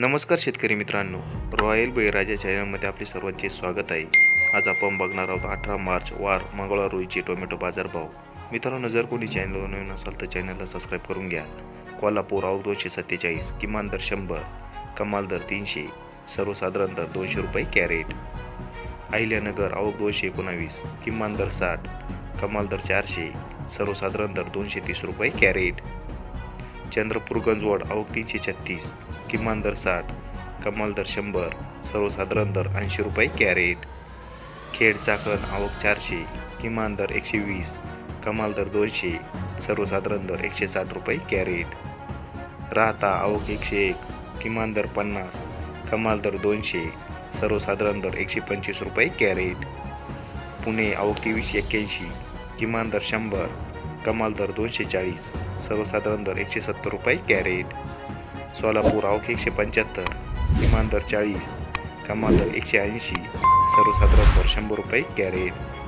नमस्कार शेतकरी मित्रांनो. रॉयल बळीराजा चॅनलमध्ये आपले सर्वांचे स्वागत आहे. आज आपण बघणार आहोत अठरा मार्च वार मंगळवार रोजीचे टोमॅटो बाजारभाव. मित्रांनो जर कोणी चॅनलवर नवीन असाल तर चॅनलला सबस्क्राईब करून घ्या. कोल्हापूर आवक दोनशे सत्तेचाळीस किमान दर शंभर कमाल दर तीनशे सर्वसाधारण दर दोनशे रुपये कॅरेट. अहिल्यानगर आवक दोनशे एकोणावीस किमान दर साठ कमाल दर चारशे सर्वसाधारण दर दोनशे तीस रुपये कॅरेट. चंद्रपूर गंजवड आवक तीनशे छत्तीस किमान दर साठ कमाल दर शंभर सर्वसाधारण दर ऐंशी रुपये कॅरेट. खेड चाकण आवक चारशे किमान दर एकशे वीस कमाल दर दोनशे सर्वसाधारण दर एकशे साठ रुपये कॅरेट. राहता आवक एकशे एक किमान दर पन्नास कमाल दर दोनशे सर्वसाधारण दर एकशे पंचवीस रुपये कॅरेट. पुणे आवक तेवीसशे एक्क्याऐंशी किमान दर शंभर कमाल दर दोनशे चाळीस सर्वसाधारण दर एकशे सत्तर रुपये कॅरेट. सोलापूर आवक एकशे पंच्याहत्तर किमान दर चाळीस कमाल दर एकशे ऐंशी सर्वसाधारण दर शंभर रुपये कॅरेट